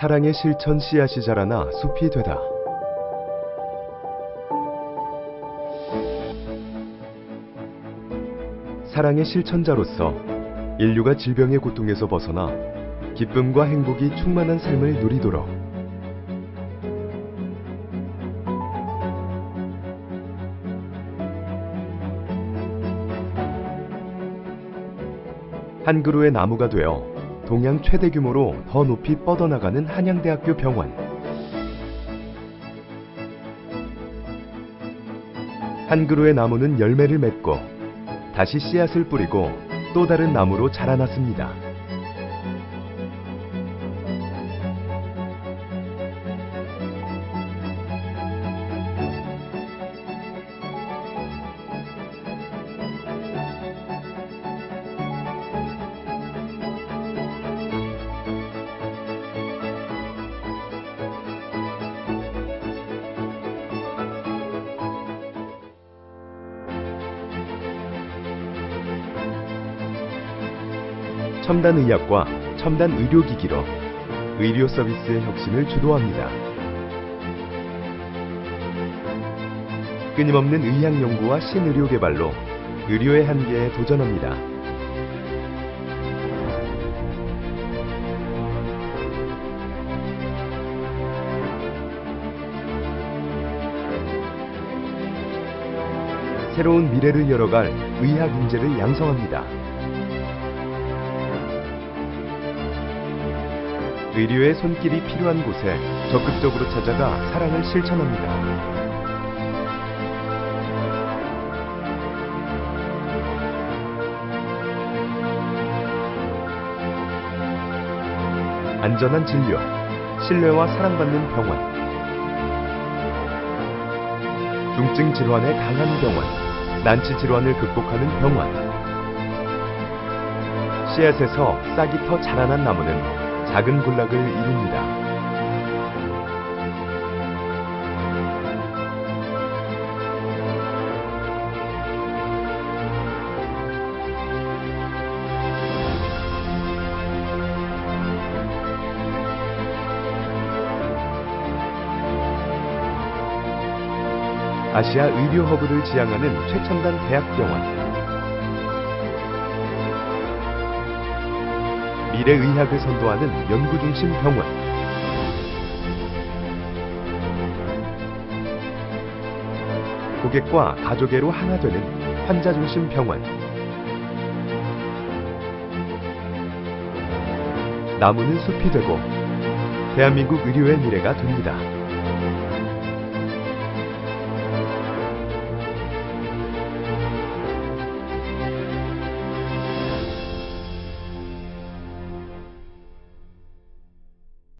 사랑의 실천 씨앗이 자라나 숲이 되다. 사랑의 실천자로서 인류가 질병의 고통에서 벗어나 기쁨과 행복이 충만한 삶을 누리도록 한 그루의 나무가 되어 동양 최대 규모로 더 높이 뻗어나가는 한양대학교 병원. 한 그루의 나무는 열매를 맺고 다시 씨앗을 뿌리고 또 다른 나무로 자라났습니다. 첨단 의학과 첨단 의료기기로 의료 서비스의 혁신을 주도합니다. 끊임없는 의학 연구와 신의료 개발로 의료의 한계에 도전합니다. 새로운 미래를 열어갈 의학 인재를 양성합니다. 의료의 손길이 필요한 곳에 적극적으로 찾아가 사랑을 실천합니다. 안전한 진료, 신뢰와 사랑받는 병원. 중증 질환에 강한 병원, 난치 질환을 극복하는 병원. 씨앗에서 싹이 터 자라난 나무는 작은 군락을 이룹니다. 아시아 의료 허브를 지향하는 최첨단 대학병원. 미래 의학을 선도하는 연구중심 병원. 고객과 가족애로 하나 되는 환자중심 병원. 나무는 숲이 되고 대한민국 의료의 미래가 됩니다.